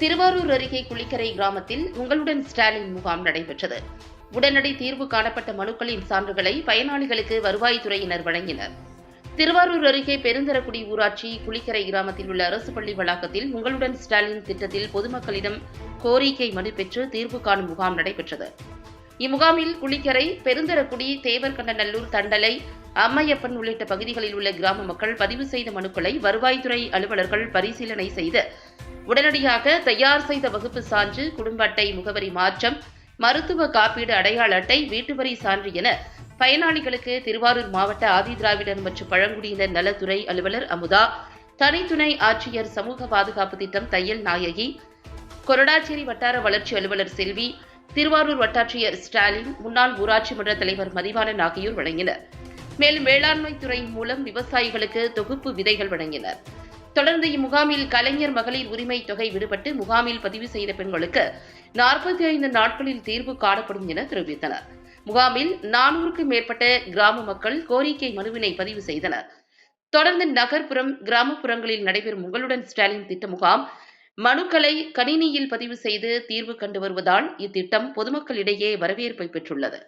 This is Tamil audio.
திருவாரூர் அருகே குளிக்கரை கிராமத்தில் உங்களுடன் ஸ்டாலின் முகாம் நடைபெற்றது. உடனடி தீர்வு காணப்பட்ட மனுக்களின் சான்றுகளை பயனாளிகளுக்கு வருவாய்த்துறையினர் வழங்கினர். திருவாரூர் அருகே பெருந்தரக்குடி ஊராட்சி குளிக்கரை கிராமத்தில் உள்ள அரசு பள்ளி வளாகத்தில் உங்களுடன் ஸ்டாலின் திட்டத்தில் பொதுமக்களிடம் கோரிக்கை மனு பெற்று தீர்வு காணும் முகாம் நடைபெற்றது. இம்முகாமில் குளிக்கரை பெருந்தரக்குடி தேவர்கண்டநல்லூர் தண்டலை அம்மையப்பன் உள்ளிட்ட பகுதிகளில் உள்ள கிராம மக்கள் பதிவு செய்த மனுக்களை வருவாய்த்துறை அலுவலர்கள் பரிசீலனை செய்து உடனடியாக தயார் செய்த வகுப்பு சான்று குடும்ப அட்டை முகவரி மாற்றம் மருத்துவ காப்பீடு அடையாள அட்டை வீட்டுவரி சான்று என பயனாளிகளுக்கு திருவாரூர் மாவட்ட ஆதிதிராவிடர் மற்றும் பழங்குடியினர் நலத்துறை அலுவலர் அமுதா தனித்துணை ஆட்சியர் சமூக பாதுகாப்பு திட்டம் தையல் நாயகி கொரடாச்சேரி வட்டார வளர்ச்சி அலுவலர் செல்வி திருவாரூர் வட்டாட்சியர் ஸ்டாலின் முன்னாள் ஊராட்சி மன்ற தலைவர் மதிவாணன் ஆகியோர் வழங்கினர். மேலும் வேளாண்மை துறை மூலம் விவசாயிகளுக்கு தொகுப்பு விதைகள் வழங்கினர். தொடர்ந்து இம்முகாமில் கலைஞர் மகளிர் உரிமை தொகை விடுபட்டு முகாமில் பதிவு செய்த பெண்களுக்கு நாற்பத்தி ஐந்து நாட்களில் தீர்வு காணப்படும் என தெரிவித்தனர். முகாமில் நானூறுக்கும் மேற்பட்ட கிராம மக்கள் கோரிக்கை மனுவினை பதிவு செய்தனர். தொடர்ந்து நகர்ப்புறம் கிராமப்புறங்களில் நடைபெறும் உங்களுடன் ஸ்டாலின் திட்ட முகாம் மனுக்களை கணினியில் பதிவு செய்து தீர்வு கண்டு வருவதால் இத்திட்டம் பொதுமக்களிடையே வரவேற்பை பெற்றுள்ளது.